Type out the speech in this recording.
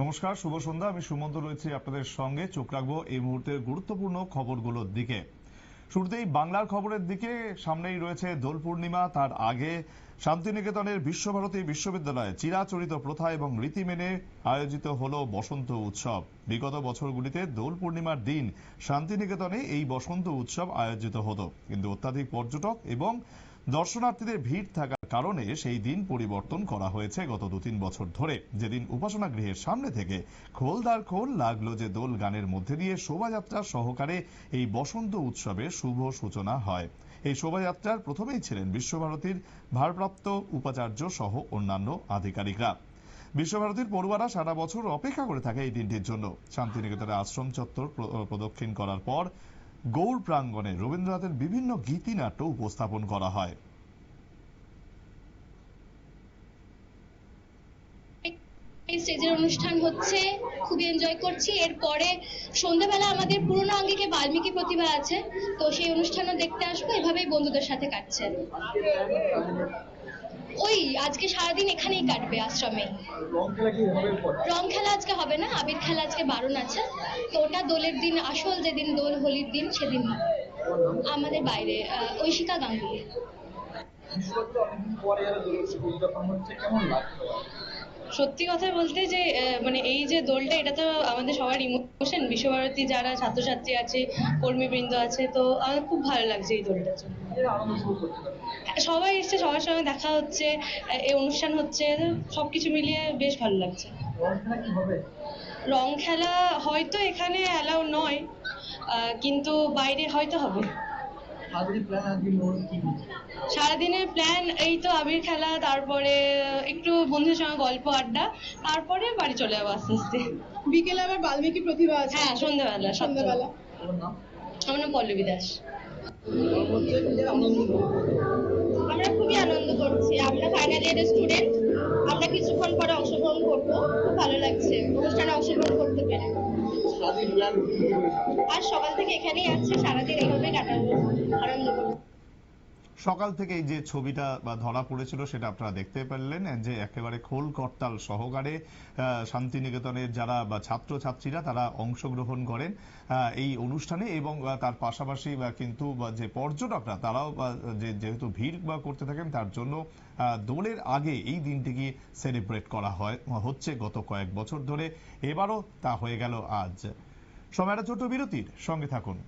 নমস্কার, শুভ সন্ধ্যা। আমি সুমন্ত রয়েছি আপনাদের সঙ্গে। চোখ রাখব এই মুহূর্তের গুরুত্বপূর্ণ খবরগুলোর দিকে। শুরুতেই বাংলার খবরের দিকে। সামনেই রয়েছে দোল পূর্ণিমা, তার আগে শান্তিনিকেতনের বিশ্বভারতী বিশ্ববিদ্যালয়ে চিরাচরিত প্রথা এবং রীতি মেনে আয়োজিত হল বসন্ত উৎসব। বিগত বছরগুলিতে দোল পূর্ণিমার দিন শান্তিনিকেতনে এই বসন্ত উৎসব আয়োজিত হতো। কিন্তু অত্যাধিক পর্যটক এবং দর্শনার্থীদের ভিড় থাকার কারণে সেই দিন পরিবর্তন করা হয়েছে গত দু তিন বছর ধরে। যেদিন উপাসনা গৃহের সামনে থেকে খোলদার খোল লাগল যে দোল গানের মধ্যে দিয়ে শোভাযাত্রা সহকারে এই বসন্ত উৎসবের শুভ সূচনা হয়। এই শোভাযাত্রার প্রথমেই ছিলেন বিশ্বভারতীর ভারপ্রাপ্ত উপাচার্য সহ অন্যান্য আধিকারিকরা। বিশ্বভারতীর পড়ুয়ারা সারা বছর অপেক্ষা করে থাকে এই দিনটির জন্য। শান্তিনিকেতনের আশ্রম চত্বর প্র- প্রদক্ষিণ করার পর গৌর প্রাঙ্গণে রবীন্দ্রনাথের বিভিন্ন গীতিনাট্য উপস্থাপন করা হয়। স্টেজের অনুষ্ঠান হচ্ছে, খুবই এনজয় করছি। এরপরে সন্ধ্যাবেলা আমাদের পুরনো আঙ্গিকে বাল্মীকি প্রতিভা আছে, তো সেই অনুষ্ঠানও দেখতে আসব। এভাবেই বন্ধুদের সাথে কাটছে। ওই, আজকে সারাদিন এখানেই কাটবে আশ্রমে। রং খেলা আজকে হবে না? আবির খেলা আজকে বারণ আছে। তো ওটা দোলের দিন, আসল যেদিন দোল, হোলির দিন, সেদিন। আমাদের বাইরে ঐশিকা গাঙ্গুলি। সত্যি কথা বলতে যে মানে এই যে দোলটা, এটা তো আমাদের সবার ইমোশন বিশ্বভারতী যারা ছাত্রছাত্রী আছে, কর্মীবৃন্দ আছে, তো আমার খুব ভালো লাগছে এই দোলটার জন্য। সবাই এসছে, সবার সঙ্গে দেখা হচ্ছে এই অনুষ্ঠান হচ্ছে সবকিছু মিলিয়ে বেশ ভালো লাগছে। রং খেলা হয়তো এখানে অ্যালাউ নয় কিন্তু বাইরে হয়তো হবে। সারাদিনের প্ল্যান এই তো আবির খেলা তারপরে একটু বন্ধুদের সঙ্গে গল্প আড্ডা তারপরে বাড়ি চলে যাব আস্তে আস্তে। বিকেলে আবার বাল্মীকি প্রতিভা আছে। হ্যাঁ সন্ধ্যাবেলা সন্ধ্যাবেলা। আমার নাম পল্লবী দাস। আমরা খুবই আনন্দ করছি। আমরা ফাইনাল ইয়ারের স্টুডেন্ট আমরা কিছুক্ষণ পরে অংশগ্রহণ করব। খুব ভালো লাগছে। অনুষ্ঠানে অংশগ্রহণ করতে পেরে। আর সকাল থেকে এখানেই সকাল থেকে যে ছবিটা, বা ধরা পড়েছিল সেটা আপনারা দেখতে পারলেন যে একেবারে খোল করতাল সহকারে শান্তিনিকেতনের যারা, বা ছাত্রছাত্রীরা তারা অংশগ্রহণ করেন এই অনুষ্ঠানে এবং তার পাশাপাশি কিন্তু যে পর্যটকরা তারাও যেহেতু ভিড়, বা, করতে থাকেন, তার জন্য দোলের আগে এই দিনটিকে সেলিব্রেট করা হয়, হচ্ছে গত কয়েক বছর ধরে। এবারও তা হয়ে গেল আজ। সময় একটা ছোট বিরতির, সঙ্গে থাকুন।